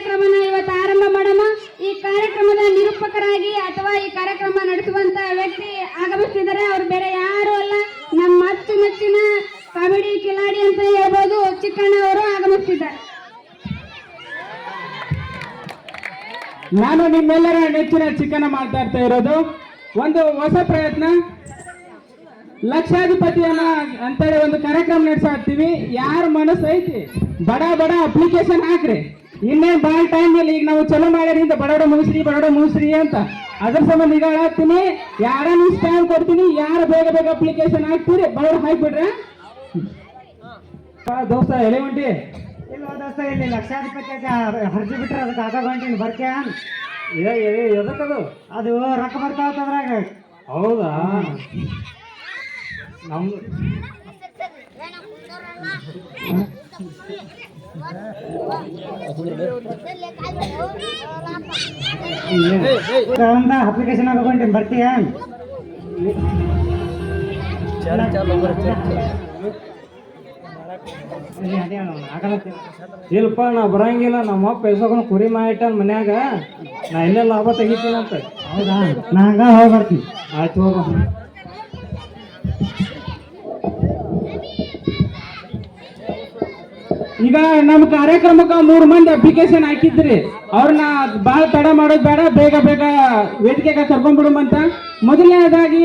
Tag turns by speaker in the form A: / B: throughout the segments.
A: ಕಾರ್ಯಕ್ರಮನ ಇವತ್ತು ಆರಂಭ ಮಾಡೋಣ. ಈ ಕಾರ್ಯಕ್ರಮದ ನಿರೂಪಕರಾಗಿ ಅಥವಾ ಈ ಕಾರ್ಯಕ್ರಮ ನಡೆಸುವಂತ ವ್ಯಕ್ತಿ ಆಗಮಿಸಿದರೆ ಅವ್ರು ಬೇರೆ ಯಾರು ಅಲ್ಲ. ನಮ್ಮ ಅಚ್ಚುಮೆಚ್ಚಿನ ಕಾಮಿಡಿ ಕಿಲಾಡಿ ಅಂತ ಹೇಳ್ಬೋದು ಚಿಕ್ಕಣ್ಣ ಅವರು ಆಗಮಿಸಿದ್ದಾರೆ
B: ನಾನು ನಿಮ್ಮೆಲ್ಲರ ನೆಚ್ಚಿನ ಚಿಕ್ಕನ ಮಾತಾಡ್ತಾ ಇರೋದು. ಒಂದು ಹೊಸ ಪ್ರಯತ್ನ. ಲಕ್ಷಾಧಿಪತಿಯನ್ನ ಅಂತೇಳಿ ಒಂದು ಕಾರ್ಯಕ್ರಮ ನಡೆಸಾಕ್ತಿವಿ ಯಾರ ಮನಸ್ಸು ಐತಿ ಬಡ ಬಡ ಅಪ್ಲಿಕೇಶನ್ ಹಾಕ್ರಿ. ಇನ್ನೇನ್ ಭಾಳ ಟೈಮ್ ಅಲ್ಲಿ ಈಗ ನಾವು ಚಲೋ ಮಾಡ್ಯಾರಿಂದ ಬಡೋಡ ಮುಗಿಸ್ರಿ ಬಡೋಡ ಮುಗಿಸ್ರಿ ಅಂತ. ಅದ್ರ ಸಂಬಂಧ ಈಗ ಹೇಳತ್ತೀನಿ. ಯಾರ ನೀವು ಟೈಮ್ ಕೊಡ್ತೀನಿ ಯಾರು ಬೇಗ ಬೇಗ ಅಪ್ಲಿಕೇಶನ್ ಹಾಕ್ತೀರಿ ಬಡವ್ರು ಹಾಕ್ಬಿಡ್ರ ದೋಸ್ತ ಎಲೆ ಹೊಂಟಿ
C: ಇಲ್ಲ ದೋಸ್ತ ಇಲ್ಲಿ ಲಕ್ಷಾಧಿಪತಿ ಹರ್ಜಿ ಬಿಟ್ರೆ ಅದಕ್ಕೆ ಆಗ ಹೊಂಟೀನಿ ಬರ್ಕೆ
B: ಎದಕ್ಕದು
C: ಅದು? ರೊಕ್ಕ ಬರ್ತಾವ ಅದ್ರಾಗ.
B: ಹೌದಾ? ನಮ್ದು
C: ಅಪ್ಲಿಕೇಶನ್ ಹೊಂಟೀನಿ ಬರ್ತೀಯ?
B: ಇಲ್ಲಪ್ಪ ನಾ ಬರಂಗಿಲ್ಲ. ನಮ್ಮ ಅಪ್ಪ ಎಸೋಕೊಂಡು ಕುರಿ ಮಾಡಿಟ್ಟ ಮನ್ಯಾಗ. ನಾ ಇಲ್ಲೇ ಲಾಭ ಅಂತ.
C: ಹೌದಾ? ನಾ ಹಂಗ ಹೋಗ್ಬರ್ತೀನಿ.
B: ಆಯ್ತು ಹೋಗ. ಈಗ ನಮ್ಮ ಕಾರ್ಯಕ್ರಮಕ್ಕೆ ಮೂರು ಮಂದಿ ಅಪ್ಲಿಕೇಶನ್ ಹಾಕಿದ್ರಿ. ಅವ್ರನ್ನ ಭಾಳ ತಡ ಮಾಡೋದು ಬೇಡ, ಬೇಗ ಬೇಗ ವೇದಿಕೆಗೆ ಕರ್ಕೊಂಡ್ಬಿಡುಮಂತ ಮೊದಲನೇದಾಗಿ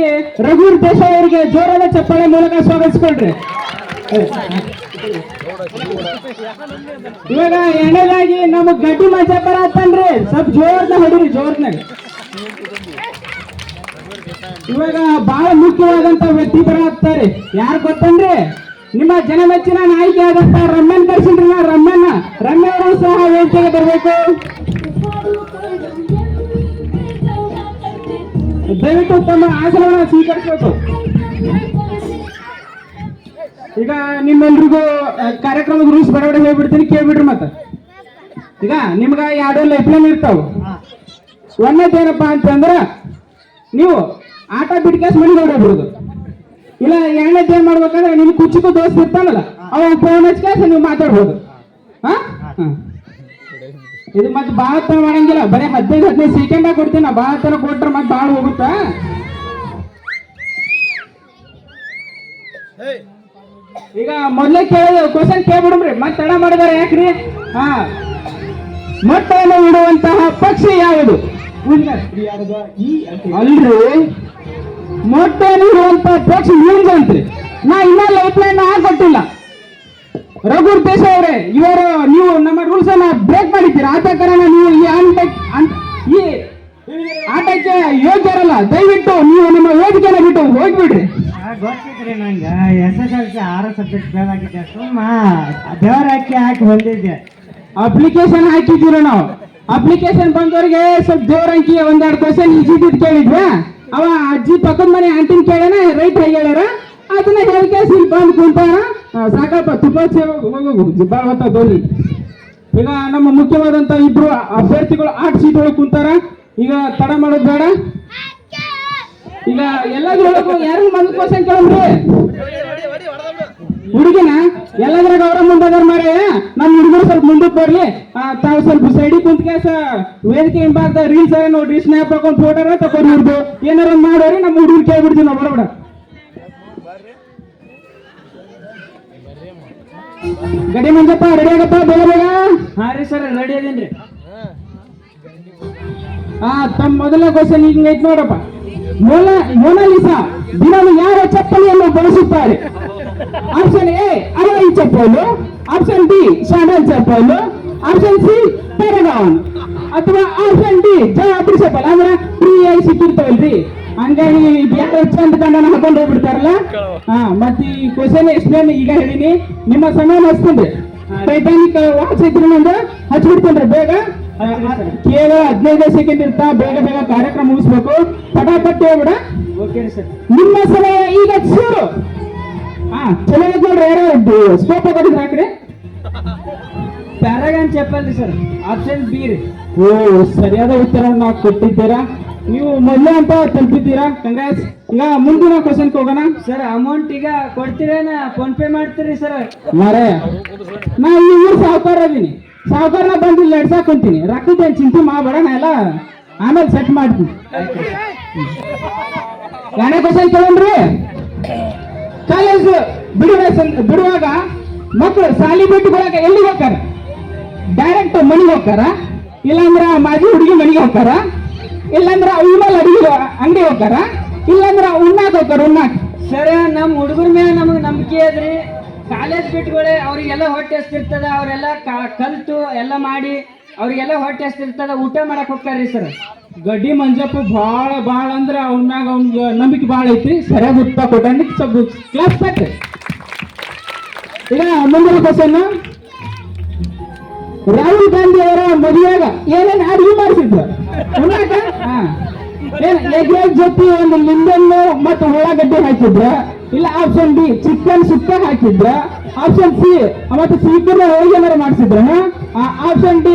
B: ರಘುರ್ ದೇಸಾಯಿ ಅವರಿಗೆ ಜೋರಾದ ಚಪ್ಪಾಳೆ ಮೂಲಕ ಸ್ವಾಗತಿಸ್ಕೊಳ್ರಿ. ಇವಾಗ ಎರಡನೇದಾಗಿ ನಮ್ಮ ಗಡ್ಡಿ ಮಜಾಪರ ಬರತ್ತನ್ರಿ ಸ್ವಲ್ಪ ಜೋರ್ನ ಹೊಡಿರಿ ಜೋರ್ನಾಗ ಇವಾಗ ಬಹಳ ಮುಖ್ಯವಾದಂತ ವ್ಯಕ್ತಿ ಬರತ್ತಾರೆ ಯಾರು ಗೊತ್ತನ್ರಿ? ನಿಮ್ಮ ಜನಮೆಚ್ಚಿನ ನಾಯಕಿ ಆದಂತ ರಮ್ಯನ್ ಕರ್ಸಿನ್ರಿ ನಾ ರಮ್ಯನ್ ರಮ್ಯ ಸಹ ವೇದಿಕೆಗೆ ಬರಬೇಕು. ದಯವಿಟ್ಟು ತಮ್ಮ ಆಸನವನ್ನು ಸ್ವೀಕರಿಸಬೇಕು. ಈಗ ನಿಮ್ಮೆಲ್ರಿಗೂ ಕಾರ್ಯಕ್ರಮದ ರೂಲ್ಸ್ ಬರೋಡೆ ಹೇಳ್ಬಿಡ್ತೀನಿ, ಕೇಳ್ಬಿಡ್ರಿ ಮತ್ತೆ. ಈಗ ನಿಮ್ಗ ಎರಡು ಲೈಫ್ಲೈನ್ ಇರ್ತಾವ. ಒಂದೇ ಏನಪ್ಪಾ ಅಂತಂದ್ರ, ನೀವು ಆಟ ಬಿಟ್ಕೇಸ್ ಮನೆಗೆ ಹೊರಬಿಡುದು ಇಲ್ಲ ಎರಡನೇದು ಏನ್ ಮಾಡ್ಬೇಕಂದ್ರೆ ನಿಮ್ ಕುಚ್ಚಿಗೂ ದೋಸ್ತ ಇರ್ತಾನಲ್ಲ ಅವ ಫೋನ್ ಹಚ್ಕೇಸ್ ನೀವು ಮಾತಾಡ್ಬೋದು. ಹಾ ಹಾ. ಇದು ಮತ್ತೆ ಭಾಳ ತರ ಮಾಡಂಗಿಲ್ಲ ಬರೀ ಹದಿನೈದು ಹದಿನೈದು ಸೆಕೆಂಡ್ ಕೊಡ್ತೀನಿ ಭಾಳ ತರ ಕೊಟ್ರೆ ಮತ್ತೆ ಭಾಳ ಹೋಗುತ್ತಾ? ಈಗ ಮೊದಲೇ ಕೇಳಿದ ಕ್ವಶನ್ ಕೇಳ್ಬಿಡ್ರಿ ಮತ್ತೆ ತಡ ಮಾಡಿದಾರೆ ಯಾಕ್ರಿ? ಹಾ. ಮೊಟ್ಟೆಯನ್ನು ಇಡುವಂತಹ ಪಕ್ಷಿ ಯಾವುದು? ಅಲ್ರಿ. ಮೊಟ್ಟೆಯನ್ನು ಪಕ್ಷ ಪಕ್ಷಿ ಅಂತ್ರಿ. ನಾ ಇನ್ನ ಲೈಫ್ ಲೈನ್ ಹಾಕೊಟ್ಟಿಲ್ಲ. ರಘುರ್ ದೇಶ ಅವರೇ ಇವರು ನೀವು ನಮ್ಮ ರೂಲ್ಸ್ ಅನ್ನ ಬ್ರೇಕ್ ಮಾಡಿದ್ದೀರಾ? ಆದ ಕಾರಣ ನೀವು ಈ ಆಟ ಈ ಆಟಕ್ಕೆ ಯೋಗ್ಯರಲ್ಲ. ದಯವಿಟ್ಟು ನೀವು ನಮ್ಮ ವೇದಿಕೆನ ಬಿಟ್ಟು ಹೋಗ್ಬಿಡ್ರಿ.
C: ಗೊತ್ತಿದ್ರಿ ನಂಗೆ. ಎಸ್ ಎಸ್ ಎಲ್ ಸಿ ಆರು ಸಬ್ಜೆಕ್ಟ್ ಫೇಲ್ ಆಗಿದ್ದೆ ಸುಮ್ಮ. ದೇವರ ಅಕ್ಕಿ ಹಾಕಿ ಬಂದಿದ್ದೆ
B: ಅಪ್ಲಿಕೇಶನ್ ಹಾಕಿದ್ದೀರ ನಾವು? ಅಪ್ಲಿಕೇಶನ್ ಬಂದವರಿಗೆ ಸ್ವಲ್ಪ ದೇವರ ಅಂಕಿ ಒಂದೆರಡು ಕ್ವಶನ್ ಈಜಿದ್ ಕೇಳಿದ್ವಾ? ಅವ ಅಜ್ಜಿ ಪಕ್ಕದ ಮನೆ ಆಂಟಿನ್ ಕೇಳ್ಯಾನ ರೈಟ್ ಹೇಳ್ಯಾರ. ಅದನ್ನ ಹೇಳಿಕೆ ಇಲ್ಲಿ ಕುಂತಾರ. ಕುಂತಾನ ಆ, ಸಾಕಪ್ಪ ಹೋಗು ಭಾಳ ಹೊತ್ತ ಧೋನಿ ಈಗ ನಮ್ಮ ಮುಖ್ಯವಾದಂತ ಇಬ್ರು ಅಭ್ಯರ್ಥಿಗಳು ಆಟ್ ಸೀಟ್ ಒಳಗೆ ಕುಂತಾರ. ಈಗ ತಡ ಮಾಡೋದು ಬೇಡ. ಈಗ ಎಲ್ಲಾದ್ರೂ ಯಾರು ಮೊದಲು ಕ್ವಶನ್ ಕೇಳ್ರಿ ಹುಡುಗಿನ ಎಲ್ಲದ್ರಾಗ ಅವರ ಮುಂದಾದ್ರ ಮಾರೇ ನಮ್ಮ ಹುಡುಗರು ಸ್ವಲ್ಪ ಮುಂದಕ್ಕೆ ಬರ್ಲಿ. ಆ, ತಾವು ಸ್ವಲ್ಪ ಸೈಡಿ ಕುಂತ ಕೇಸ ವೇದಿಕೆ ಹಿಂಬಾರ್ದ ರೀಲ್ಸ್ ನೋಡ್ರಿ ಸ್ನ್ಯಾಪ್ ಹಾಕೊಂಡು ಫೋಟೋ ತಕೊಂಡ್ ನೋಡ್ದು ಏನಾರ ಮಾಡೋರಿ ನಮ್ಮ ಹುಡುಗರು ಕೇಳ್ಬಿಡ್ತೀವಿ ನಾವು ಬಡಬಡ ಗಡಿ ಮಂಜಪ್ಪ ರೆಡಿ ಆಗಪ್ಪ ಬೇಗ ಬೇಗ?
C: ಹಾ ರೀ ಸರ್ ರೆಡಿ ಆಗೇನ್ರಿ
B: ಹಾ ತಮ್ಮ ಮೊದಲ ಕ್ವಶನ್ ಹಿಂಗೈತ್ ನೋಡಪ್ಪ. ಮೊನಾಲಿಸಾ ದಿನವೂ ಯಾರ ಚಪ್ಪಲಿಯನ್ನು ಬಳಸುತ್ತಾರೆ? ಆಪ್ಷನ್ ಎ ಅರವೈ ಚಪ್ಪಲು. ಆಪ್ಷನ್ ಬಿ ಶಾಂಡಲ್ ಚಪ್ಪಲು. ಆಪ್ಷನ್ ಸಿ ಪ್ಯಾರಗಾನ್ ಅಥವಾ ಆಪ್ಷನ್ ಡಿ ಜಾತ್ರಿ ಚಪ್ಪಲ್. ಅಂದ್ರೆ ಫ್ರೀ ಆಗಿ ಸಿಕ್ಕಿರ್ತಾವಲ್ರಿ ಹಂಗಾಗಿ ಯಾರು ಚಂದ ಕಂಡನ ಹಾಕೊಂಡು ಹೋಗ್ಬಿಡ್ತಾರಲ್ಲ? ಹಾ, ಮತ್ತೆ ಈ ಕ್ವಶನ್ ಎಕ್ಸ್ಪ್ಲೇನ್ ಈಗ ಹೇಳಿನಿ ನಿಮ್ಮ ಸಮಯ ಹಚ್ಕೊಂಡ್ರಿ ಟೈಟಾನಿಕ್ ವಾಚ್ ಐತ್ರಿ ನಂದು ಹಚ್ಬಿಡ್ತೇನ್ರಿ ಬೇಗ. ಕೇವಲ ಹದಿನೈದು ಸೆಕೆಂಡ್ ಇರ್ತಾ ಬೇಗ ಬೇಗ ಕಾರ್ಯಕ್ರಮ ಮುಗಿಸ್ಬೇಕು. ಪಟಾಪಟ್ ಹೋಗ್ಬಿಡ.
C: ಓಕೆ ರೀ ಸರ್.
B: ನಿಮ್ಮ ಸಮಯ ಈಗ ಶುರು ಹಾ ಚಲೋ ನೋಡ್ರಿ ಯಾರು ಸ್ಕೋಪ್ ಹಾಕೋದಿದ್ರೆ ಹಾಕ್ರಿ
C: ಪ್ಯಾರಾಗನ್ ಚಪ್ಪಲ್ರಿ ಸರ್. ಆಪ್ಷನ್ ಬಿ ರೀ.
B: ಓ ಸರಿಯಾದ ಉತ್ತರವನ್ನು ಕೊಟ್ಟಿದ್ದೀರಾ? ನೀವು ಮೊದಲು ಅಂತ ತಲುಪಿದ್ದೀರಾ? ಕಂಗ್ರಾಟ್ಸ್ ಈಗ ಮುಂದಿನ ಕ್ವಶನ್ ಹೋಗೋಣ.
C: ಸರ್ ಅಮೌಂಟ್ ಈಗ ಕೊಡ್ತೀರೇನ? ಫೋನ್ ಪೇ ಮಾಡ್ತೀರಿ ಸರ್?
B: ಮಾರೇ ನಾ ಈ ಊರು ಸಾಹುಕಾರ ಅದೀನಿ ಸಾವುಕಾರನ ಬಂದಿಲ್ಲ ನಡ್ಸಾಕ್ ಕುಂತೀನಿ ಚಿಂತೆ ಮಾಡಬೇಡ ನಾ ಎಲ್ಲ ಆಮೇಲೆ ಸೆಟ್ ಮಾಡ್ತೀನಿ. ಎರಡನೇ ಕ್ವಶನ್ ತಗೊಂಡ್ರಿ ಕಾಲೇಜ್ ಬಿಡುವ ಬಿಡುವಾಗ ಮಕ್ಕಳು ಸಾಲಿ ಬಿಟ್ಟು ಬರಾಕ ಎಲ್ಲಿಗೆ ಹೋಗ್ತಾರ? ಡೈರೆಕ್ಟ್ ಮನೆಗೆ ಹೋಗ್ತಾರ? ಇಲ್ಲಾಂದ್ರ ಮಾಜಿ ಹುಡುಗಿ ಮನೆಗೆ ಹೋಗ್ತಾರ? ಇಲ್ಲಾಂದ್ರ ವಿಮಲ್ ಅಡಿಗೆ ಅಂಗಡಿ ಹೋಗ್ತಾರ? ಇಲ್ಲಾಂದ್ರ ಉಣ್ಣಾಕ್ ಹೋಗ್ತಾರ? ಉಣ್ಣಾಕ್?
C: ಸರ ನಮ್ಮ ಹುಡುಗರ ಮೇಲೆ ನಮಗೆ ನಂಬಿಕೆ ಅದ್ರಿ. ಕಾಲೇಜ್ ಬಿಟ್ಗಳೇ ಅವ್ರಿಗೆಲ್ಲ ಹೊಟ್ಟೆ ಎಷ್ಟಿರ್ತದೆ ಅವರೆಲ್ಲ ಕಲ್ತು ಎಲ್ಲ ಮಾಡಿ ಅವ್ರಿಗೆಲ್ಲ ಹೊಟ್ಟೆ ಎಷ್ಟಿರ್ತದ ಊಟ ಮಾಡಕ್ ಹೋಗ್ತಾರ್ರಿ ಸರ್.
B: ಗಡ್ಡಿ ಮಂಜಪ್ಪ ಭಾಳ ಭಾಳ ಅಂದ್ರೆ ಅವ್ನ ಮ್ಯಾಗ ಅವ್ನಿಗೆ ನಂಬಿಕೆ ಭಾಳ ಐತಿ. ಸರಿಯಾಗಿ ಉತ್ತರ ಕೊಟ್ಟಿ ಸ್ವಲ್ಪ ಕ್ಲಾಸ್ ತಕ್ಕ ಈಗ ಮುಂದಿನ ಕ್ವಶನ್ ರಾಹುಲ್ ಗಾಂಧಿ ಅವರ ಮದುವೆಯಾಗ ಏನೇನು ಅಡಿಗೆ ರೈಸ್ ಜೊತೆ ಒಂದು ಲಿಂಬೆಣ್ಣು ಮತ್ತು ಉಳ್ಳಾಗಡ್ಡೆ ಹಾಕಿದ್ರ? ಇಲ್ಲ ಆಪ್ಷನ್ ಬಿ ಚಿಕನ್ ಸುಕ್ಕ ಹಾಕಿದ್ರ ಆಪ್ಷನ್ ಸಿ ಮತ್ತೆ ಸೀಕರ್ನ ಹೋಳಿಗೆ ಮರ ಮಾಡಿಸಿದ್ರ ಆಪ್ಷನ್ ಡಿ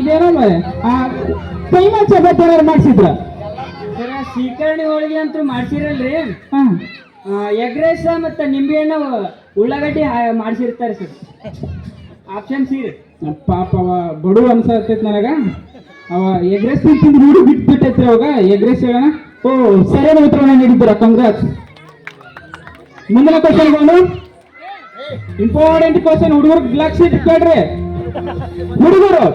B: ಇದೇನೋ ಕೈಮ ಚಪಾತಿ ಏನಾರು ಮಾಡಿಸಿದ್ರ?
C: ಸೀಕರ್ಣಿ ಹೋಳಿಗೆ ಅಂತೂ ಮಾಡಿಸಿರಲ್ರಿ. ಎಗ್ ರೈಸ್ ಮತ್ತೆ ನಿಂಬೆಹಣ್ಣು ಉಳ್ಳಾಗಡ್ಡಿ ಮಾಡಿಸಿರ್ತಾರೆ ಸರ್. ಆಪ್ಷನ್ ಸಿ ರೀ.
B: ಪಾಪ ಅವ ಬಡು ಅನ್ಸತ್ತೈತ್ ನನಗ. ಅವ ಎಗ್ರೆಸ್ ತಿಂದು ನೋಡಿ ಬಿಟ್ಟು ಬಿಟ್ಟೈತ್ರಿ ಅವಾಗ. ಎಗ್ರೆಸ್ ಹೇಳೋಣ. ಓ ಸರಿಯಾದ ಉತ್ತರವನ್ನ ನೀಡಿದ್ದೀರಾ ಕಂಗ್ರಾಟ್ಸ್ ಮುಂದಿನ ಕ್ವಶನ್ ಇಂಪಾರ್ಟೆಂಟ್ ಕ್ವಶನ್ ಹುಡುಗರು ಬ್ಲಾಕ್ ಶೀಟ್ ಕೇಳ್ರಿ. ಹುಡುಗರು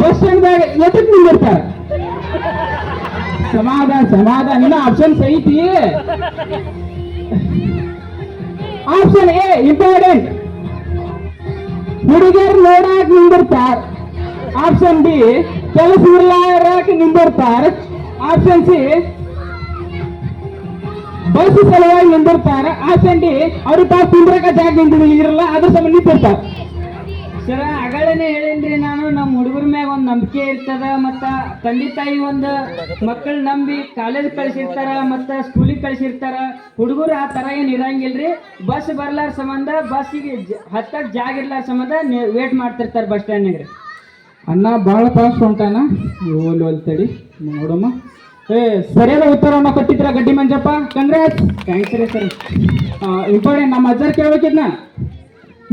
B: ಬಸ್ ಸ್ಟ್ಯಾಂಡ್ ಎದಕ್ ನಿಂದಿರ್ತಾರ? ಸಮಾಧಾನ ಸಮಾಧಾನ. ಆಪ್ಷನ್ಸ್ ಐತಿ. ಆಪ್ಷನ್ ಎ ಇಂಪಾರ್ಟೆಂಟ್ ಹುಡುಗರು ನೋಡಾಕ್ ನಿಂದಿರ್ತಾರ. ಆಪ್ಷನ್ ಬಿ ಕೆಲಸ ಇರ್ಲಾರಕ್ ನಿಂದಿರ್ತಾರ. ಆಪ್ಷನ್ ಸಿ ಬಸ್ ಸಲುವಾಗಿ ನಿಂದಿರ್ತಾರ ಆ ಸಂಡಿ ಅವ್ರಿಗೆ ತಾವು ತಿಂದ್ರಕ ಜಾಗ ಇರಲ್ಲ ಅದ್ರ ಸಂಬಂಧ ನಿಂತಿರ್ತಾರ.
C: ಸರ ಅಗಳೇನೆ ಹೇಳೇನ್ರಿ ನಾನು ನಮ್ಮ ಹುಡುಗರ ಮ್ಯಾಗ ಒಂದು ನಂಬಿಕೆ ಇರ್ತದ ಮತ್ತ ತಂದೆ ತಾಯಿ ಒಂದು ಮಕ್ಕಳು ನಂಬಿ ಕಾಲೇಜ್ ಕಳ್ಸಿರ್ತಾರ ಮತ್ತ ಸ್ಕೂಲಿಗೆ ಕಳ್ಸಿರ್ತಾರ. ಹುಡುಗರು ಆ ತರ ಏನ್ ಇರಂಗಿಲ್ರಿ. ಬಸ್ ಬರ್ಲಾರ ಸಂಬಂಧ ಬಸ್ಸಿಗೆ ಹತ್ತಕ್ಕೆ ಜಾಗ ಇರ್ಲಾರ ಸಂಬಂಧ ವೇಟ್ ಮಾಡ್ತಿರ್ತಾರ ಬಸ್ ಸ್ಟ್ಯಾಂಡ್ ಅನ್ನ
B: ಅಣ್ಣ ಬಹಳ ಫಾಸ್ಟ್ ಹೊಂಟಾನ ಓಲ್ ಓಲ್ ತಡಿ ನೋಡಮ್ಮ. ಸರಿಯಾದ ಉತ್ತರವನ್ನು ಕೊಟ್ಟಿದ್ರ ಗಡ್ಡಿ ಮಂಜಪ್ಪ? ಕಂಗ್ರಾಟ್ಸ್
C: ಥ್ಯಾಂಕ್ಸ್ ರೀ ಸರ್.
B: ಇಂಪಾರ್ಟೆಂಟ್ ನಮ್ಮ ಅಜ್ಜರ್ ಕೇಳ್ಬೇಕಿದ್ನ?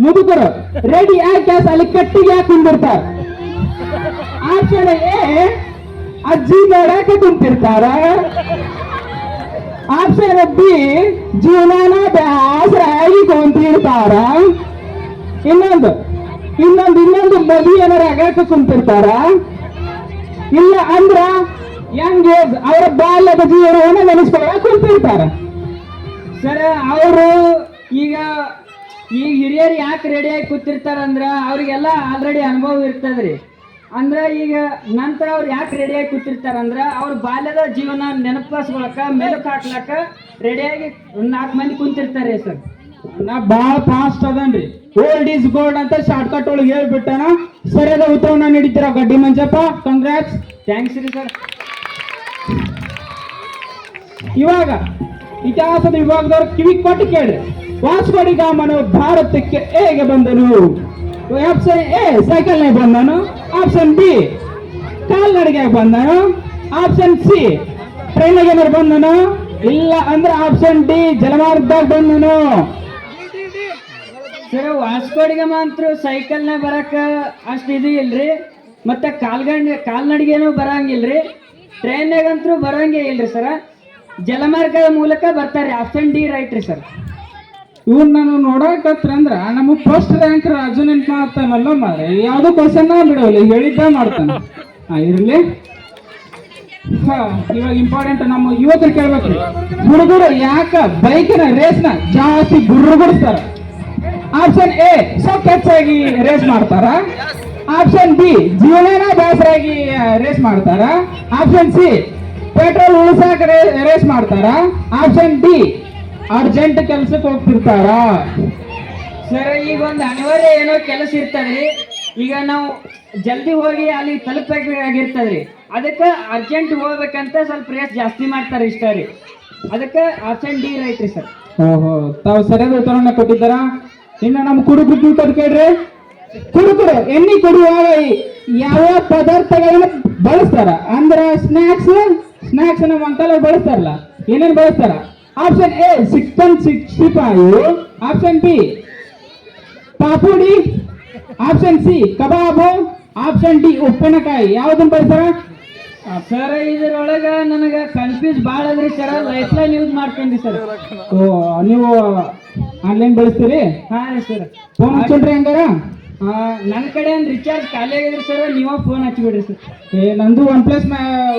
B: ಮುದುಕರು ರೆಡಿ ಯಾಕೆ ಅಲ್ಲಿ ಕಟ್ಟಿಗೆ ಯಾಕೆ ಕುಂದಿರ್ತಾರ. ಆಪ್ಷನ್ ಎ ಅಜ್ಜಿ ನೋಡಕ್ಕೆ ಕುಂತಿರ್ತಾರ? ಆಪ್ಷನ್ ಬಿ ಜೀವನ ಬ್ಯಾಸರಾಗಿ ಕುಂತಿರ್ತಾರ? ಇನ್ನೊಂದು ಇನ್ನೊಂದು ಇನ್ನೊಂದು ಮದುವೆ ಏನಾರ ಆಗಕ್ಕೆ ಕುಂತಿರ್ತಾರ? ಇಲ್ಲ ಅಂದ್ರ ಯಂಗ್ ಏಜ್ ಅವರ ಬಾಲ್ಯದ ಜೀವನವನ್ನು ನೆನೆಸ್ಕೊಳ್ಳೋಕೆ ಕುಂತಿರ್ತಾರೆ
C: ಸರ್ ಅವರು ಈಗ ಈ ಹಿರಿಯರು ಯಾಕೆ ರೆಡಿಯಾಗಿ ಕೂತಿರ್ತಾರಂದ್ರ ಅವ್ರಿಗೆಲ್ಲ ಆಲ್ರೆಡಿ ಅನುಭವ ಇರ್ತದ್ರಿ. ಅಂದ್ರೆ ಈಗ ನಂತರ ಅವ್ರು ಯಾಕೆ ರೆಡಿಯಾಗಿ ಕೂತಿರ್ತಾರಂದ್ರ ಅವ್ರ ಬಾಲ್ಯದ ಜೀವನ ನೆನಪಿಸ್ಕೊಳಕ ಮೆಲುಕು ಹಾಕ್ಲಕ್ಕ ರೆಡಿಯಾಗಿ ಆಗಿ ನಾಲ್ಕು ಮಂದಿ ಕುಂತಿರ್ತಾರೆ ಸರ್.
B: ನಾ ಬಾಳ ಫಾಸ್ಟ್ ಅದನ್ರಿ. ಓಲ್ಡ್ ಈಸ್ ಗೋಲ್ಡ್ ಅಂತ ಶಾರ್ಟ್ ಕಟ್ ಒಳಗೆ ಹೇಳ್ಬಿಟ್ಟನ. ಸರಿಯಾದ ಉತ್ತರವನ್ನ ನೀಡಿದ್ದೀರಾ ಗಡ್ಡಿ ಮಂಜಪ್ಪ? ಕಂಗ್ರಾಟ್ಸ್
C: ಥ್ಯಾಂಕ್ಸ್ ರೀ ಸರ್.
B: ಇವಾಗ ಇತಿಹಾಸದ ವಿಭಾಗದವ್ರು ಕಿವಿ ಕೊಟ್ಟು ಕೇಳ್ರಿ ವಾಸ್ಕೋಡಿ ಗಾಮನು ಭಾರತಕ್ಕೆ ಹೇಗೆ ಬಂದನು? ಆಪ್ಷನ್ ಎ ಸೈಕಲ್ ನೇ ಬಂದನು. ಆಪ್ಷನ್ ಬಿ ಕಾಲ್ನಡಿಗೆ ಬಂದನು. ಆಪ್ಷನ್ ಸಿ ಟ್ರೈನ್ ಏನಾರು ಬಂದನು? ಇಲ್ಲ ಅಂದ್ರೆ ಆಪ್ಷನ್ ಡಿ ಜಲಮಾರ್ಗದಾಗ ಬಂದನು.
C: ಸರ್ ವಾಸ್ಕೋಡಿಗೆ ಮಾತ್ರ ಸೈಕಲ್ನ ಬರಕ ಅಷ್ಟು ಇದು ಇಲ್ರಿ. ಮತ್ತೆ ಕಾಲ್ಗಂಡ್, ಕಾಲ್ನಡಿಗೆನೂ ಬರಂಗಿಲ್ರಿ. ಟ್ರೈನ್ಯಾಗಂತೂ ಬರೋಂಗೇ ಇಲ್ರಿ ಸರ. ಜಲಮಾರ್ಗದ ಮೂಲಕ ಬರ್ತಾರೆ ಆಪ್ಷನ್ ಡಿ ರೈಟ್ ರೀ ಸರ್.
B: ಇವ್ನ ನಾನು ನೋಡಕತ್ರ ಅಂದ್ರ ನಮ್ಮ ಫಸ್ಟ್ ರ್ಯಾಂಕ್ ರಾಜು ನೆನ್ಪ ಮಾಡ್ತಾನಲ್ಲ ಮಾರೆ ಯಾವ್ದು ಕ್ವಶನ್ ಬಿಡೋಲ್ಲ ಹೇಳಿದ್ದ ಮಾಡ್ತಾನೆ. ಇರ್ಲಿ. ಹಾ, ಇವಾಗ ಇಂಪಾರ್ಟೆಂಟ್ ನಮ್ಮ ಯುವಕರು ಕೇಳ್ಬೇಕು ಹುಡುಗರು ಯಾಕ ಬೈಕಿನ ರೇಸ್ನ ಜಾಸ್ತಿ ಗುರುಗುಡ್ತಾರ ಆಪ್ಷನ್ ಎ ಹೆಚ್ಚಾಗಿ ರೇಸ್ ಮಾಡ್ತಾರ? ಆಪ್ಷನ್ ಬಿ ಜೀವನನ ಬೇಸರಾಗಿ ರೇಸ್ ಮಾಡ್ತಾರ? ಆಪ್ಷನ್ ಸಿ ಪೆಟ್ರೋಲ್ ಉಳಿಸಾಕ ರೇಸ್ ಮಾಡ್ತಾರ? ಆಪ್ಷನ್ ಡಿ ಅರ್ಜೆಂಟ್ ಕೆಲ್ಸಕ್ಕೆ ಹೋಗ್ತಿರ್ತಾರ?
C: ಸರ್ ಈಗ ಒಂದು ಅನಿವಾರ್ಯ ಏನೋ ಕೆಲಸ ಇರ್ತದ್ರಿ ಈಗ ನಾವು ಜಲ್ದಿ ಹೋಗಿ ಅಲ್ಲಿ ತಲುಪಬೇಕಾಗಿರ್ತದ್ರಿ ಅದಕ್ಕೆ ಅರ್ಜೆಂಟ್ ಹೋಗ್ಬೇಕಂತ ಸ್ವಲ್ಪ ರೇಸ್ ಜಾಸ್ತಿ ಮಾಡ್ತಾರೆ ಇಷ್ಟ ರೀ. ಅದಕ್ಕೆ ಆಪ್ಷನ್ ಡಿ ರೈಟ್ ರೀ ಸರ್.
B: ಓಹೋ ತಾವು ಸರಿಯಾದ ಉತ್ತರವನ್ನ ಕೊಟ್ಟಿದ್ದಾರಾ? ಇನ್ನು ನಮ್ಮ ತಿಳ್ಕೊಂಡು ಕೇಳ್ರಿ. ಕುಡುಕರು ಎಣ್ಣೆ ಕೊಡುವಾಗ ಯಾವ ಪದಾರ್ಥಗಳನ್ನ ಬಳಸ್ತಾರ? ಅಂದ್ರ ಸ್ನಾಕ್ಸ್ ಸ್ನಾಕ್ಸ್ ನಮ್ಮ ಅಂಕಲ್ ಬಳಸ್ತಾರಲ್ಲ ಏನೇನು ಬಳಸ್ತಾರ? Option A chicken sixty five option B papdi. Option C kebab. Option D ಉಪ್ಪಿನಕಾಯಿ. ಯಾವ್ದನ್ನ ಬಳಸ್ತಾರ?
C: ಸರ್ ಇದ್ರೊಳಗ ನನಗೆ ಕನ್ಫ್ಯೂಸ್ ಭಾಳ ಅದ್ರಿ ಸರ್ ಲೈಫ್ ಲೈನ್ ಯೂಸ್ ಮಾಡ್ಕೊಂಡಿ ಸರ್
B: ಓ ನೀವು ಆನ್ಲೈನ್ ಬಳಸ್ತೀರಿ?
C: ಹಾಂ ರೀ ಸರ್
B: ಫೋನ್ ಹಚ್ಚೋಣ್ರಿ ಹಂಗಾರ?
C: ನನ್ನ ಕಡೆ ಒಂದು ರಿಚಾರ್ಜ್ ಖಾಲಿ ಆಗಿದ್ರೆ ಸರ್ ನೀವ ಫೋನ್ ಹಚ್ಚಿಬಿಡ್ರಿ ಸರ್
B: ಏ, ನಂದು ಒನ್ ಪ್ಲಸ್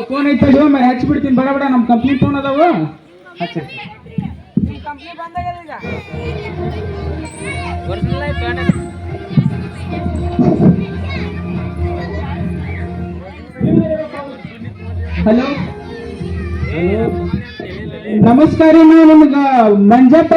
B: ಫೋನ್ ಐತೆ ಅದು ಮ ಹಚ್ಬಿಡ್ತೀನಿ ಬಡ ಬಡ ನಮ್ಮ ಕಂಪ್ನಿ ಫೋನ್ ಅದಾವು.
C: ಹಚ್ಚಿ
B: ಹಲೋ ನಮಸ್ಕಾರ ರೀ ಮಂಜಪ್ಪ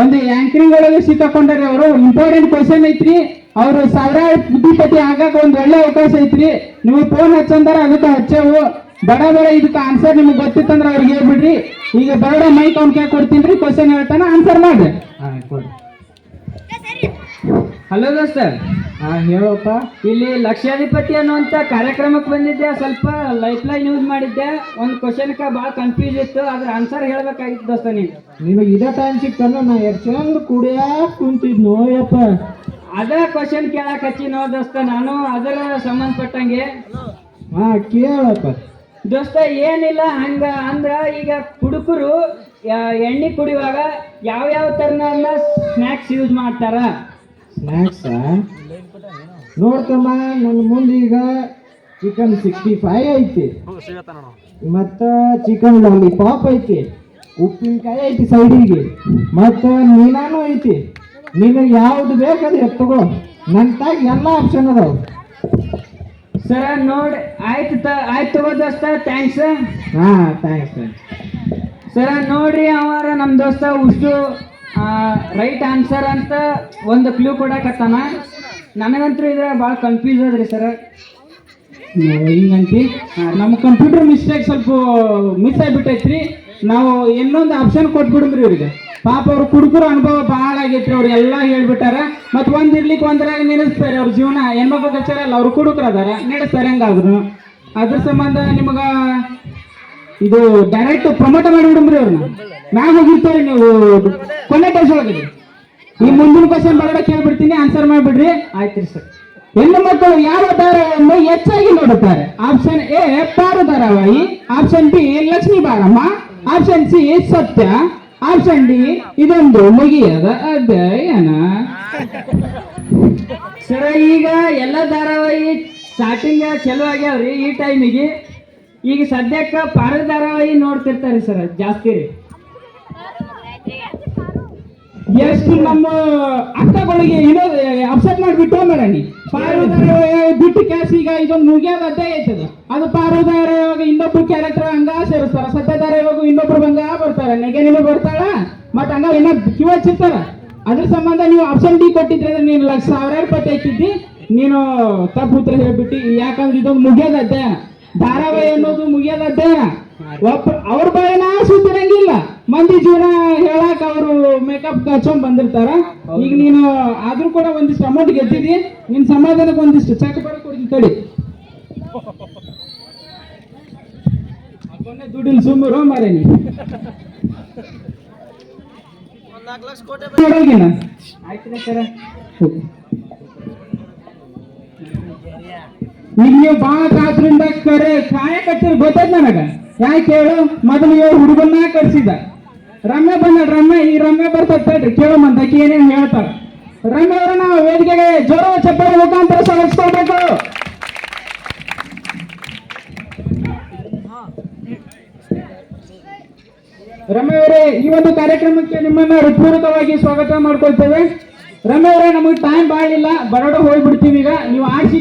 B: ಒಂದು ಆಂಕರಿಂಗ್ ಒಳಗೆ ಸಿಕ್ಕಾಕೊಂಡಾರೆ ಅವರು. ಇಂಪಾರ್ಟೆಂಟ್ ಕ್ವಶನ್ ಐತ್ರಿ. ಅವರು ಸಾವಿರ ಬುದ್ಧಿಪತಿ ಆಗಾಕ ಒಂದು ಒಳ್ಳೆ ಅವಕಾಶ ಐತ್ರಿ. ನೀವು ಫೋನ್ ಹಚ್ಚಂದಾರ ಅದಕ್ಕೆ ಹಚ್ಚವು. ಬಡ ಬಡ ಇದಕ್ಕೆ ಆನ್ಸರ್ ನಿಮ್ಗೆ ಗೊತ್ತಿತ್ತಂದ್ರೆ ಅವ್ರಿಗೆ ಹೇಳ್ಬಿಡ್ರಿ. ಈಗ ಬರೋಡ ಮೈಕ್ ಅವ್ನ ಕ್ಯಾ ಕೊಡ್ತೀನಿ ಕ್ವಶನ್ ಹೇಳ್ತಾನ ಆನ್ಸರ್ ಮಾಡ್ರಿ.
C: ಹಾಂ ಕೊಡಿ ಹಲೋ ದೋಸ್ತರ್
B: ಹಾ ಹೇಳಪ್ಪ.
C: ಇಲ್ಲಿ ಲಕ್ಷಾಧಿಪತಿ ಅನ್ನುವಂಥ ಕಾರ್ಯಕ್ರಮಕ್ಕೆ ಬಂದಿದ್ದೆ ಸ್ವಲ್ಪ ಲೈಫ್ ಲೈನ್ ಯೂಸ್ ಮಾಡಿದ್ದೆ. ಒಂದು ಕ್ವಶನ್ಗೆ ಭಾಳ ಕನ್ಫ್ಯೂಸ್ ಇತ್ತು ಅದ್ರ ಆನ್ಸರ್ ಹೇಳ್ಬೇಕಾಗಿತ್ತು ದೋಸ್ತ ನೀನು
B: ನಿಮಗೆ ಇದೇ ಟೈಮ್ ಸಿಕ್ತಲ್ಲ ನಾ ಎಷ್ಟು ಚಂದ ಕುಡಿಯಾಕ ಕುಂತಿದ್ನೋ ಯಪ್ಪ.
C: ಅದ ಕ್ವಶನ್ ಕೇಳಕ್ ಹಚ್ಚಿ ನೋ ದೋಸ್ತ ನಾನು ಅದರ ಸಂಬಂಧಪಟ್ಟಂಗೆ.
B: ಹಾ ಕೇಳಪ್ಪ.
C: ದೋಸ್ತ ಏನಿಲ್ಲ ಹಂಗ ಅಂದ್ರ ಈಗ ಕುಡುಕರು ಎಣ್ಣೆ ಕುಡಿಯುವಾಗ ಯಾವ ಯಾವ ತರನ ಸ್ನ್ಯಾಕ್ಸ್ ಯೂಸ್ ಮಾಡ್ತಾರ
B: ಸ್ನ್ಯಾಕ್ಸ್ ನೋಡ್ಕಮ್ಮ ನನ್ನ ಮುಂದೆ ಈಗ ಚಿಕನ್ ಸಿಕ್ಸ್ಟಿ ಫೈವ್ ಐತಿ. ಮತ್ತ ಚಿಕನ್ ಲಾಲಿಪಾಪ್ ಐತಿ. ಉಪ್ಪಿನಕಾಯಿ ಐತಿ ಸೈಡಿಗೆ. ಮತ್ತ ಮೀನಾನು ಐತಿ. ನಿನಗೆ ಯಾವ್ದು ಬೇಕದು ಎತ್ತಗೋ ನನ್ನ ತಾಗ. ಎಲ್ಲ ಆಪ್ಷನ್ ಅದಾವ.
C: ಸರ ನೋಡಿ ಆಯ್ತು ತ ಆಯ್ತು ತಗೋ ದೋಸ್ತ ಥ್ಯಾಂಕ್ಸ್
B: ಹಾ ಥ್ಯಾಂಕ್ಸ್
C: ಸರ ನೋಡ್ರಿ ಅವರ ನಮ್ಮ ದೋಸ್ತ ಉಷ್ಟು ರೈಟ್ ಆನ್ಸರ್ ಅಂತ ಒಂದು ಕ್ಲೂ ಕೊಡಕತ್ತಾನ. ನನಗಂತೂ ಇದ್ರೆ ಭಾಳ ಕನ್ಫ್ಯೂಸ್ ಅದ್ರಿ ಸರ್
B: ಹಿಂಗಂತಿ? ನಮ್ಮ ಕಂಪ್ಯೂಟರ್ ಮಿಸ್ಟೇಕ್ ಸ್ವಲ್ಪ ಮಿಸ್ ಆಗಿಬಿಟ್ಟೈತ್ರಿ. ನಾವು ಇನ್ನೊಂದು ಆಪ್ಷನ್ ಕೊಟ್ಬಿಡಿದ್ರಿ ಇವ್ರಿಗೆ. ಪಾಪ ಅವ್ರು ಕುಡುಕರು ಅನುಭವ ಭಾಳ ಆಗೈತ್ರಿ, ಅವ್ರು ಎಲ್ಲ ಹೇಳ್ಬಿಟ್ಟಾರ. ಮತ್ತು ಒಂದ್ ಇರ್ಲಿಕ್ಕೆ ಒಂದ್ರಾಗ ನೆನೆಸ್ತಾರೆ ಅವ್ರ ಜೀವನ. ಹೆಣ್ಮಕ್ಳು ಕಚ್ಚಾರಲ್ಲ ಅವ್ರು ಕುಡುಕರು ಅದಾರ. ನಡೆಸ್ತಾರೆ ಹಂಗಾದ್ರು ಅದ್ರ ಸಂಬಂಧ ನಿಮಗ ಇದು ಡೈರೆಕ್ಟ್ ಪ್ರಮೋಟ್ ಮಾಡಿಬಿಡುಮ್ರಿ ಅವ್ರನ್ನ ಮ್ಯಾಗ ಹೋಗಿರ್ತಾರೆ ನೀವು. ಕೊನೆ ಟೈಸ್ ಒಳಗಡೆ ಈ ಮುಂದಿನ ಕ್ವಶನ್ ಬರೋಡ ಕೇಳ್ಬಿಡ್ತೀನಿ ಆನ್ಸರ್ ಮಾಡ್ಬಿಡ್ರಿ.
C: ಆಯ್ತು ಸರ್
B: ಹೆಣ್ಣು ಮಕ್ಕಳು ಯಾವ ಧಾರಾವಾಹಿಯನ್ನು ಹೆಚ್ಚಾಗಿ ನೋಡುತ್ತಾರೆ? ಆಪ್ಷನ್ ಎ ಪಾರು ಧಾರಾವಾಹಿ. Option B Lakshmi Baramma. Option C Sathya. Option D ಇದೊಂದು ಮುಗಿಯದ ಅಧ್ಯಯನ.
C: ಸರ ಈಗ ಎಲ್ಲ ಧಾರಾವಾಹಿ ಸ್ಟಾರ್ಟಿಂಗ್ ಚಲೋ ಆಗ್ಯಾವ್ರಿ ಈ ಟೈಮಿಗೆ ಈಗ ಸದ್ಯಕ್ಕೆ ಪಾರ ಧಾರಾವಾಹಿ ನೋಡ್ತಿರ್ತಾರೆ ಸರ್ ಜಾಸ್ತಿ ರೀ.
B: ಎಷ್ಟು ನಮ್ಮ ಅಕ್ಕಗಳಿಗೆ ಇರೋ ಅಪ್ಸೆಟ್ ಮಾಡಿಬಿಟ್ಟು ಮೇಡಮ್ ಪಾರು ಧಾರಾವಾಹಿ ಬಿಟ್ಟು ಕ್ಯಾಸ್ ಈಗ ಇದೊಂದು ಮುಗಿಯೋದ ಅಧ್ಯಾಯ ಐತದ. ಅದು ಪಾರು ಇವಾಗ ಇನ್ನೊಬ್ರು ಕ್ಯಾರೆಕ್ಟರ್ ಹಂಗ ಸೇರಿಸ್ತಾರ. ಸತ್ಯ ಇವಾಗ ಇನ್ನೊಬ್ರು ಬಂಗ ಬರ್ತಾರ. ನೆಗೆನಿಲು ಬರ್ತಾಳ, ಮತ್ತ ಹಂಗ ಇನ್ನ ಕಿವ ಹಚ್ಚಿರ್ತಾರ. ಅದ್ರ ಸಂಬಂಧ ನೀವು ಆಪ್ಷನ್ ಡಿ ಕೊಟ್ಟಿದ್ರೆ ನೀನು ಲಕ್ಷ ಸಾವಿರಾರು ಪಟ್ಟಿ ಹಾಕಿದ್ದಿ ನೀನು ತಪ್ಪು ಉತ್ತರ ಹೇಳ್ಬಿಟ್ಟು. ಯಾಕಂದ್ರೆ ಇದೊಂದು ಮುಗಿಯೋದ ಅಧ್ಯಾಯ. ಧಾರಾವಾಹಿ ಅನ್ನೋದು ಮುಗಿಯೋದ ಒಬ್ಬ ಅವ್ರ ಬಾಯಿನ ಸುತ್ತಿರಂಗಿಲ್ಲ ಮಂದಿ ಜೀವನ ಹೇಳಕ್ ಅವರು ಮೇಕಪ್ ಕಚ್ಕೊಂಡ್ ಬಂದಿರ್ತಾರ. ಈಗ ನೀನು ಆದ್ರೂ ಕೂಡ ಒಂದಿಷ್ಟು ಅಮೌಂಟ್ ಗೆದ್ದಿದಿ ನಿನ್ ಸಮಾಧಾನಕ್ಕೆ ಒಂದಿಷ್ಟು ಚೆಕ್ ಬರ ಕೊಡ್ತೀನಿ ಕಡಿ ದುಡ್ಡಿಲ್ ಸುಮ್ಮರು ಮಾರೇ ನೀ ಈಗ ನೀವು ಬಾಳ ಕಾದ್ರಿಂದ ಕರೆ ಕಾಯಕತ್ತಿರ್ ಗೊತ್ತದ ನನಗ? ಯಾಕೆ ಹೇಳು? ಮೊದಲು ಹುಡುಗನ್ನ ಕರ್ಸಿದ ರಮ್ಯ ಬಂದ ರಮ್ಯ, ಈ ರಮ್ಯ ಬರ್ತದ ತಡ್ರಿ ಕೇಳು ಮಂದಕ್ಕೆ ಏನೇನ್ ಹೇಳ್ತಾರ. ರಮ್ಯ ಅವ್ರ ನಾವು ವೇದಿಕೆಗೆ ಜೋರ ಚಪ್ಪರ ಮುಖಾಂತರ ಸ್ವಾಗತಿಸ್ಕೊಳ್ಬೇಕು ರಮ್ಯ ಅವರೇ, ಈ ಒಂದು ಕಾರ್ಯಕ್ರಮಕ್ಕೆ ನಿಮ್ಮನ್ನ ಹೃತ್ಪೂರ್ವಕವಾಗಿ ಸ್ವಾಗತ ಮಾಡ್ಕೊಳ್ತೇವೆ. ರಮ್ಯ ಅವರೇ, ನಮಗೆ ಟೈಮ್ ಬಾಳಿಲ್ಲ ಬರೋಡ ಹೋಗ್ಬಿಡ್ತೀವಿ ಈಗ. ನೀವು ಆಡ್ಸಿ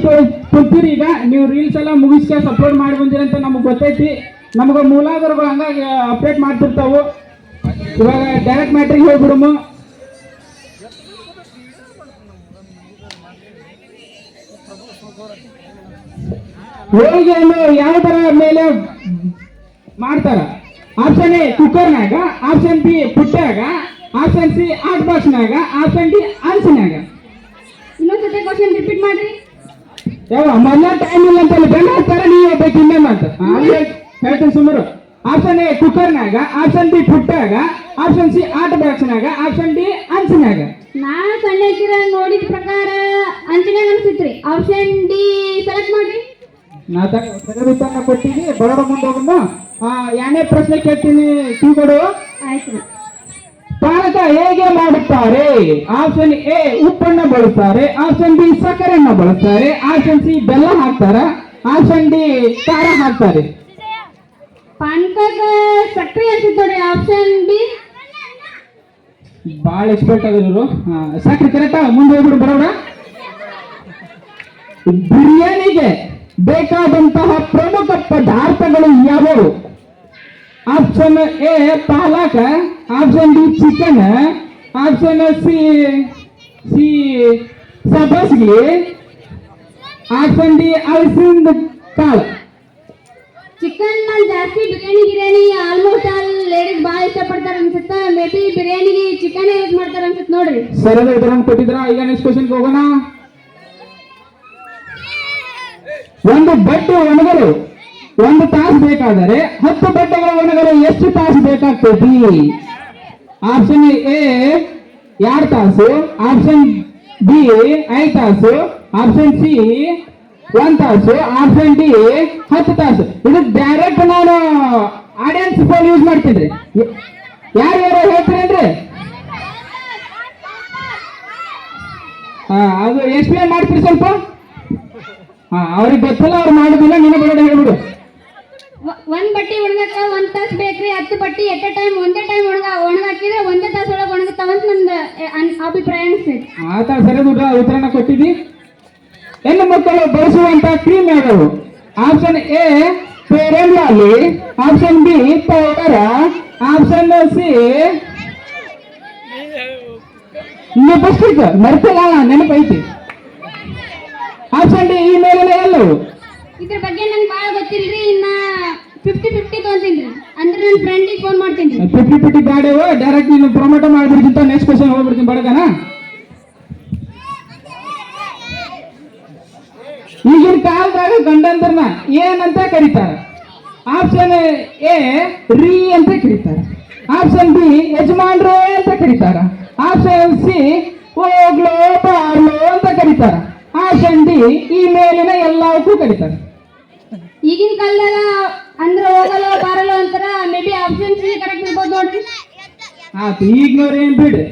B: ಕೊಡ್ತೀರಿ ಈಗ, ನೀವು ರೀಲ್ಸ್ ಎಲ್ಲ ಮುಗಿಸ್ಕೊಂಡು ಸಪೋರ್ಟ್ ಮಾಡಿ ಬಂದಿರಂತ ನಮಗೆ ಗೊತ್ತೈತಿ. ನಮಗೆ ಮೂಲಾಧಾರಗಳು ಹಂಗಾಗಿ ಅಪ್ಡೇಟ್ ಮಾಡ್ತಿರ್ತಾವು. ಇವಾಗ ಡೈರೆಕ್ಟ್ ಮ್ಯಾಟ್ರಿಗೆ ಹೋಗ್ಬಿಡಮು ಹೋಳಿಗೆಯನ್ನು ಯಾವ ತರ ಮೇಲೆ ಮಾಡ್ತಾರ? ಆಪ್ಷನ್ ಎ ಕುಕ್ಕರ್ನಾಗ ಆಪ್ಷನ್ ಬಿ ಪುಟ್ಟಾಗ ಆಪ್ಷನ್ ಸಿ ಆಟ್ ಬಾಕ್ಸ್ನಾಗ ಆಪ್ಷನ್ ಡಿ ಆಲ್ಸಿನಾಗ
A: ಇನ್ನೊಂದ್ಸತಿ ಕ್ವಶನ್ ರಿಪೀಟ್ ಮಾಡ್ರಿ.
B: ಯಾವ ಮೊದಲ ಟೈಮ್ ಇಲ್ಲ ಅಂತ ಹೇಳಿ ಬೆನ್ನ ತರ ನೀವು ಬೇಕು ಇನ್ನೇ ಅಂತ ಹೇಳ್ತೀನಿ ಸುಮಾರು. ಆಪ್ಷನ್ ಎ ಕುಕ್ಕರ್ನಾಗ ಆಪ್ಷನ್ ಬಿ ಪುಟ್ಟಾಗ ಆಪ್ಷನ್ ಸಿ ಆಟ ಬಾಕ್ಸ್ನಾಗ ಆಪ್ಷನ್ ಡಿ ಅಂಚಿನಾಗ
A: ನಾ ಸಣ್ಣಕ್ಕಿರ ನೋಡಿದ ಪ್ರಕಾರ ಅಂಚನ್ಯಾಗ ಅನ್ಸಿತ್ರಿ. ಆಪ್ಷನ್ ಡಿ ಸೆಲೆಕ್ಟ್ ಮಾಡ್ರಿ.
B: ನಾ ಉತ್ತರನ ಕೊಟ್ಟಿನಿ. ಬರೋಡ ಮುಂದೆ ಹೋಗೋಣ ಯಾನೇ ಪ್ರಶ್ನೆ ಕೇಳ್ತೀನಿ ಕಿವಿಗೊಡು.
A: ಆಯ್ತು
B: ಪಾನಕ ಹೇಗೆ ಮಾಡುತ್ತಾರೆ? ಆಪ್ಷನ್ ಎ ಉಪ್ಪನ್ನ ಬಳಸ್ತಾರೆ. ಆಪ್ಷನ್ ಬಿ ಸಕ್ಕರೆಯನ್ನ ಬಳಸ್ತಾರೆ. ಆಪ್ಷನ್ ಸಿ ಬೆಲ್ಲ ಹಾಕ್ತಾರ. ಆಪ್ಷನ್ ಡಿ ಖಾರ ಹಾಕ್ತಾರೆ.
A: ಪಾನ್ಕಾಗ ಸಕ್ರಿ ನೋಡ್ರಿ ಆಪ್ಷನ್ ಬಿ
B: ಭಾಳ ಎಕ್ಸ್ಪರ್ಟ್ ಆಗಿರೋರು. ಹಾ, ಸಕ್ಕರೆ ಕರೆಕ್ಟಾ ಮುಂದೆ ಹೋಗ್ಬಿಡು ಬರೋಣ. ಬಿರಿಯಾನಿಗೆ ಬೇಕಾದಂತಹ ಪ್ರಮುಖ ಪದಾರ್ಥಗಳು ಯಾವುವು ಆಪ್ಷನ್ ಎ ಪಾಲಕ. Option B chicken option C C ಸಬಸ್ಗಿ option D ಅಲಸಿಂದ ಕಾಳು.
A: ಚಿಕನ್ ಜಾಸ್ತಿ ಬಿರಿಯಾನಿ ಗಿರಿಯಾನಿ ಆಲ್ಮೋಸ್ಟ್ ಆಲ್ ಲೇಡೀಸ್ ಭಾಳ ಇಷ್ಟಪಡ್ತಾರ ಅನ್ಸುತ್ತೆ? ಮೇ ಬಿ ಬಿರಿಯಾನಿಗೆ ಚಿಕನ್ ಯೂಸ್ ಮಾಡ್ತಾರ ಅನ್ಸುತ್ತೆ ನೋಡ್ರಿ.
B: ಸರಿಯಾದ ಕೊಟ್ಟಿದ್ರ ಈಗ ನೆಕ್ಸ್ಟ್ ಕ್ವಶನ್ಗೆ ಹೋಗೋಣ. ಒಂದು ಬಟ್ಟೆ ಒಣಗರು ಒಂದು ತಾಸು ಬೇಕಾದರೆ, ಹತ್ತು ಬಟ್ಟೆಗಳ ಒಣಗರು ಎಷ್ಟು ತಾಸು ಬೇಕಾಗ್ತೈತಿ ಆಪ್ಷನ್ ಎ ಎರಡು ತಾಸು. ಆಪ್ಷನ್ ಬಿ ಐದು ತಾಸು. ಆಪ್ಷನ್ ಸಿ ಒಂದ್ ತಾಸು ಆರ್ ಡಿ ಹತ್ತು ತಾಸು. ಇದು ಡೈರೆಕ್ಟ್ ನಾನು ಆಡಿಯನ್ಸ್ ಫೋನ್ ಯೂಸ್ ಮಾಡ್ತೀನಿ ಯಾರು ಯಾರು ಹೇಳ್ತೀರೇನ್ರಿ ಹಾ ಅದು ಎಕ್ಸ್ಪ್ಲೇನ್ ಮಾಡ್ತೀರಿ ಸ್ವಲ್ಪ? ಹಾ ಅವ್ರಿಗೆ ಗೊತ್ತಲ್ಲ ಅವ್ರು ಮಾಡುದಿಲ್ಲ ನೀನು ಬರೋಣ ಹೇಳ್ಬಿಡು.
A: ಒಂದ್ ಬಟ್ಟಿ ಒಣಗಕ್ಕ ಒಂದ್ ತಾಸ್ ಬೇಕ್ರಿ ಹತ್ತು ಬಟ್ಟಿ ಎಟ್ ಟೈಮ್ ಒಂದೇ ಟೈಮ್ ಒಣಗ ಒಣಗಾಕಿದ್ರೆ ಒಂದೇ ತಾಸ್ ಒಳಗ ಒಣಗುತ್ತಾವಂತ ನಂದು ಅಭಿಪ್ರಾಯ ಅನಿಸ್ತೈತಿ
B: ಆತ ಸರಿ ಉತ್ತರ ಉತ್ತರನ ಕೊಟ್ಟಿದ್ದಿ? ಹೆಣ್ಣು ಮಕ್ಕಳು ಬಳಸುವಂತ ಕ್ರೀಮ್ ಯಾವ್ಯಾವು ಆಪ್ಷನ್ ಎ ಫೇರ್ ಲಾಲಿ option B powder option C lipstick ಮರ್ತಲ್ಲ ನೆನಪೈತಿ ಆಪ್ಷನ್ ಡಿ ಈ ಮೇಲಿನ ಎಲ್ಲವು
A: ಇದ್ರ ಬಗ್ಗೆ ನಂಗೆ ಭಾಳ ಗೊತ್ತಿಲ್ರಿ ಇನ್ನ ಫಿಫ್ಟಿ ಫಿಫ್ಟಿ ತೊಗೊಂತೀನಿ ಅಂದ್ರೆ ನನ್ನ ಫ್ರೆಂಡಿಗೆ ಫೋನ್ ಮಾಡ್ತೀನಿ
B: ಫಿಫ್ಟಿ ಫಿಫ್ಟಿ ಬ್ಯಾಡೇವು ಡೈರೆಕ್ಟ್ ನೀನು ಪ್ರೊಮೋಟ್ ಮಾಡ್ಬಿಡ್ತೀನಿ ನೆಕ್ಸ್ಟ್ ಕ್ವಶನ್ ಹೋಗ್ಬಿಡ್ತೀನಿ ಬಡಗನ ಈಗಿನ ಕಾಲದಾಗ ಗಂಡಂದ್ರನ್ನ ಏನಂತ ಕರೀತಾರ. ಆಪ್ಷನ್ ಎ ರೀ ಅಂತ ಕರೀತಾರ. ಆಪ್ಷನ್ ಬಿ ಯಜಮಾನ್ರು ಅಂತ ಕರೀತಾರ. ಆಪ್ಷನ್ ಸಿ ಹೋಗ್ಲೋ ಬಾರ್ಲೋ ಅಂತ ಕರೀತಾರ. ಆಪ್ಷನ್ ಡಿ ಈ ಮೇಲಿನ ಎಲ್ಲವಕ್ಕೂ ಕರೀತಾರ.
A: ಈಗಿನ ಕಾಲದಾಗ ಅಂದ್ರೆ ಹೋಗಲ್ಲ ಬಾರಲ್ಲ ಅಂತಾರ may be option C correct ಇರ್ಬೋದು ನೋಡ್ರಿ.
B: ಆತು ಈಗಿನವ್ರು ಏನ್ ಬಿಡ್ರಿ?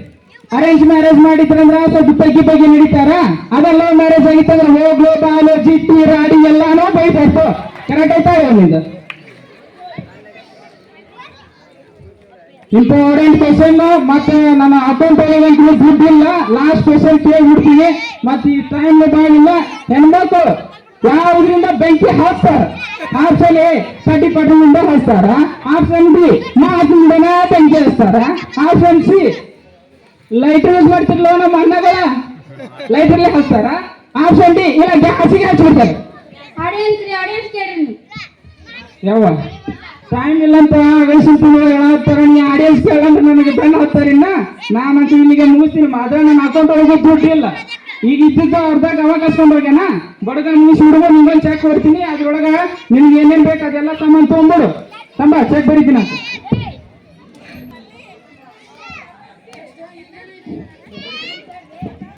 B: ಅರೇಂಜ್ ಮ್ಯಾರೇಜ್ ಮಾಡಿದ್ರಂದ್ರ ಪೈಕಿ ಬಗ್ಗೆ ನಡೀತಾರ? ಅದೆಲ್ಲ ಮ್ಯಾರೇಜ್ ಆಗಿತ್ತಂದ್ರ ಹೋಗ್ಲು, ಬಾಲು ಜಿಟ್ಟಿ ರಾಡಿ ಎಲ್ಲಾನು ಬೈತಾಯ್ತು ಕರೆಕ್ಟ್ ಆಯ್ತಾ ನಿಂದು? ಇಂಪಾರ್ಟೆಂಟ್ ಕ್ವಶನ್ ಮತ್ತೆ ನನ್ನ ಅಕೌಂಟ್ ಒಳಗೆ ದುಡ್ಡು ಇಲ್ಲ. ಲಾಸ್ಟ್ ಕ್ವಶನ್ ಕೇಳ್ಬಿಡ್ತೀನಿ. ಮತ್ತೆ ಈ ಟೈಮ್ ಬಾಗಿಲ್ಲ ಹೆಣ್ಮಕ್ಳು, ಯಾವ್ದ್ರಿಂದ ಬೆಂಕಿ ಹಾಕ್ತಾರ? ಆಪ್ಷನ್ ಎ ಕಡ್ಡಿ ಪಟ್ಟಣದಿಂದ ಹಾಕ್ತಾರ? ಆಪ್ಷನ್ ಬಿ, ಮಾತಿನಿಂದನ ಬೆಂಕಿ ಹಚ್ತಾರ? ಆಪ್ಷನ್ ಸಿ ಲೈಟರ್ ಯೂಸ್ ಮಾಡ್ತಿರ್ಲೋ ನಮ್ಮ ಅಣ್ಣಗಳ ಲೈಟರ್ಲಿ ಹಚ್ತಾರ ಆಪ್ಷನ್ ಡಿ ಇಲ್ಲ ಗ್ಯಾಸಿಗೆ ಹಚ್ಬಿಡ್ತಾರೆ
A: ಆಡಿಯನ್ಸ್ ರೀ ಆಡಿಯನ್ಸ್ ಕೇಳ್ರಿ
B: ಯಾವ ಟೈಮ್ ಇಲ್ಲ ಅಂತ ವಯಸ್ಸಿನ ಹೇಳತ್ತಾರ ನೀ ಆಡಿಯನ್ಸ್ ಕೇಳಂತ ನನಗೆ ಬೆನ್ನ ಹತ್ತಾರಿನ್ನ ನಾನಂತೂ ಇಲ್ಲಿಗೆ ಮುಗಿಸ್ತೀನಿ. ಆದ್ರೆ ನನ್ನ ಅಕೌಂಟ್ ಒಳಗೆ ದುಡ್ಡು ಇಲ್ಲ. ಈಗ ಇದ್ದಿದ್ದ ಅರ್ಧಾಗ ಅವಾಗ ಹೋಗ್ಯಾನ? ಬಡಗ ಮುಗಿಸಿ ಹುಡುಗ ನಿಮ್ಗೊಂದು ಚೆಕ್ ಕೊಡ್ತೀನಿ. ಅದ್ರೊಳಗ ನಿಮ್ಗೆ ಏನೇನ್ ಬೇಕು ಅದೆಲ್ಲ ತಮ್ಮ ತೊಗೊಂಬಿಡು ತಂಬ ಚೆಕ್ ಬರೀತೀನಿ ಅಂತ.